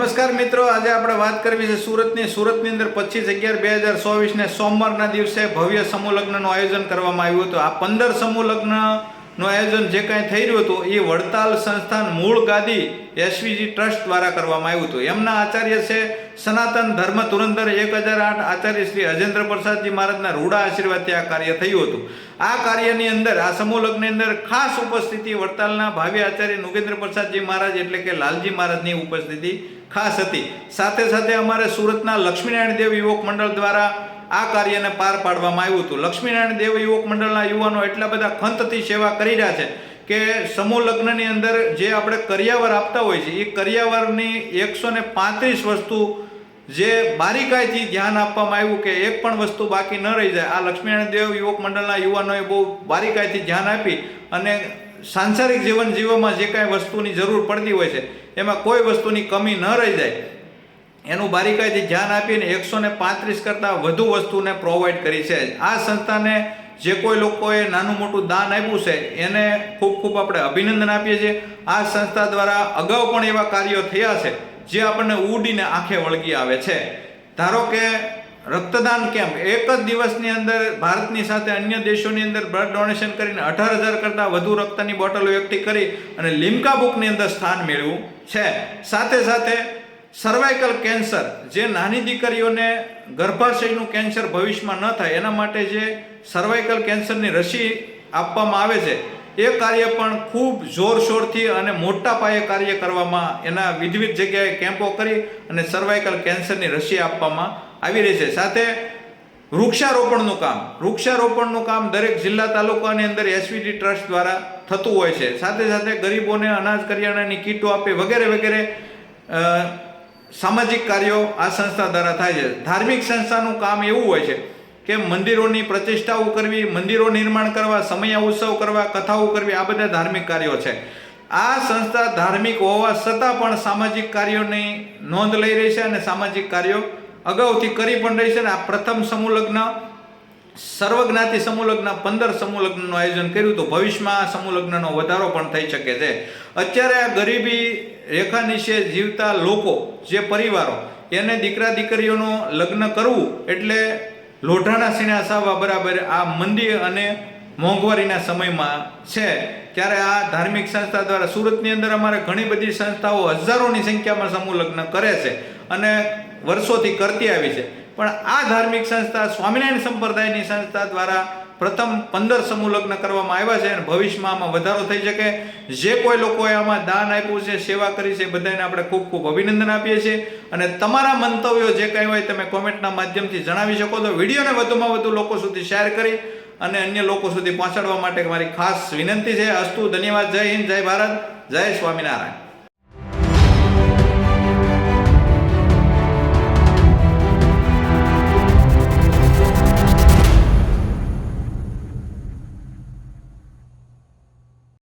નમસ્કાર મિત્રો, આજે આપણે વાત કરવી છે સુરતની. સુરતની અંદર પચીસ અગિયાર બે હજાર ચોવીસને સોમવારના દિવસે ભવ્ય સમૂહ લગ્નનું આયોજન કરવામાં આવ્યું હતું. આ પંદર સમૂહ લગ્નનું આયોજન જે કાંઈ થઈ રહ્યું હતું, એ વડતાલ સંસ્થાન મૂળ ગાદી એસવીજી ટ્રસ્ટ દ્વારા કરવામાં આવ્યું હતું. એમના આચાર્ય છે સનાતન ધર્મ ધુરંધર એક હજાર આઠ આચાર્ય શ્રી અજેન્દ્ર પ્રસાદજી મહારાજના રૂડા આશીર્વાદથી આ કાર્ય થયું હતું. આ કાર્યની અંદર, આ સમૂહ લગ્નની અંદર ખાસ ઉપસ્થિતિ વડતાલના ભાવિ આચાર્ય નુગેન્દ્ર પ્રસાદજી મહારાજ એટલે કે લાલજી મહારાજની ઉપસ્થિતિ ખાસ હતી. સાથે સાથે અમારે સુરતના લક્ષ્મીનારાયણ દેવ યુવક મંડળ દ્વારા આ કાર્યને પાર પાડવામાં આવ્યું હતું. લક્ષ્મીનારાયણ દેવ યુવક મંડળના યુવાનો એટલા બધા ખંતથી સેવા કરી રહ્યા છે કે સમૂહ લગ્નની અંદર જે આપણે કરિયાવર આપતા હોય છે, એ કરિયાવરની એકસો ને પાંત્રીસ વસ્તુ જે બારીકાઈથી ધ્યાન આપવામાં આવ્યું કે એક પણ વસ્તુ બાકી ન રહી જાય, આ લક્ષ્મીનારાયણ દેવ યુવક મંડળના યુવાનોએ બહુ બારીકાઈથી ધ્યાન આપી અને સાંસારિક જીવન જીવવામાં જે કાંઈ વસ્તુની જરૂર પડતી હોય છે, એમાં કોઈ વસ્તુની કમી ન રહી જાય. એનું બારીકાઈથી ધ્યાન આપીને એકસો ને પાંત્રીસ કરતાં વધુ વસ્તુને પ્રોવાઈડ કરી છે. આ સંસ્થાને જે કોઈ લોકોએ નાનું મોટું દાન આપ્યું છે, એને ખૂબ ખૂબ આપણે અભિનંદન આપીએ છીએ. આ સંસ્થા દ્વારા અગાઉ પણ એવા કાર્યો થયા છે, જે આપણને ઉડીને આંખે વળગી આવે છે. ધારો કે રક્તદાન કેમ્પ, એક જ દિવસની અંદર ભારતની સાથે અન્ય દેશોની અંદર બ્લડ ડોનેશન કરીને અઢાર હજાર કરતાં વધુ રક્તની બોટલો એકઠી કરી અને લીમકા બુકની અંદર સ્થાન મેળવ્યું છે. સાથે સાથે સર્વાઇકલ કેન્સર જે નાની દીકરીઓને ગર્ભાશયનું કેન્સર ભવિષ્યમાં ન થાય, એના માટે જે સર્વાઇકલ કેન્સરની રસી આપવામાં આવે છે, એ કાર્ય પણ ખૂબ જોરશોરથી અને મોટા પાયે કાર્ય કરવામાં એના વિધવિધ જગ્યાએ કેમ્પો કરી અને સર્વાઇકલ કેન્સરની રસી આપવામાં આવી રહી છે. સાથે વૃક્ષારોપણનું કામ વૃક્ષારોપણનું કામ દરેક જિલ્લા તાલુકાની અંદર એસવીડી ટ્રસ્ટ દ્વારા થતું હોય છે. સાથે સાથે ગરીબોને અનાજ કરિયાણાની કીટો આપે વગેરે વગેરે સામાજિક કાર્યો આ સંસ્થા દ્વારા થાય છે. ધાર્મિક સંસ્થાનું કામ એવું હોય છે કે મંદિરોની પ્રતિષ્ઠાઓ કરવી, મંદિરો નિર્માણ કરવા, સમય ઉત્સવ કરવા, કથાઓ કરવી, આ બધા ધાર્મિક કાર્યો છે. આ સંસ્થા ધાર્મિક હોવા છતાં પણ સામાજિક કાર્યોની નોંધ લઈ રહી છે અને સામાજિક કાર્યો અગાઉથી કરી પણ રહી છે અને આ પ્રથમ સમૂહ લગ્ન સર્વજ્ઞાતિ સમૂહલગ્ન, પંદર સમૂહલગ્નનું આયોજન કર્યું તો ભવિષ્યમાં આ સમૂહ વધારો પણ થઈ શકે છે. અત્યારે આ ગરીબી રેખા નીચે જીવતા લોકો, જે પરિવારો, એને દીકરા દીકરીઓનું લગ્ન કરવું એટલે લોઢાના સીણા સાવા બરાબર આ મંદી અને મોંઘવારીના સમયમાં છે. ત્યારે આ ધાર્મિક સંસ્થા દ્વારા સુરતની અંદર અમારે ઘણી બધી સંસ્થાઓ હજારોની સંખ્યામાં સમૂહ લગ્ન કરે છે અને વર્ષોથી કરતી આવી છે. પણ આ ધાર્મિક સંસ્થા સ્વામિનારાયણ સંપ્રદાયની સંસ્થા દ્વારા પ્રથમ પંદર સમૂહ લગ્ન કરવામાં આવ્યા છે અને ભવિષ્યમાં આમાં વધારો થઈ શકે. જે કોઈ લોકોએ આમાં દાન આપ્યું છે, સેવા કરી છે બધાને આપણે ખૂબ ખૂબ અભિનંદન આપીએ છીએ. અને તમારા મંતવ્યો જે કંઈ હોય તમે કોમેન્ટના માધ્યમથી જણાવી શકો તો વિડીયોને વધુમાં વધુ લોકો સુધી શેર કરી અને અન્ય લોકો સુધી પહોંચાડવા માટે મારી ખાસ વિનંતી છે. અસ્તુ, ધન્યવાદ. જય હિન્દ, જય ભારત. જય સ્વામિનારાયણ.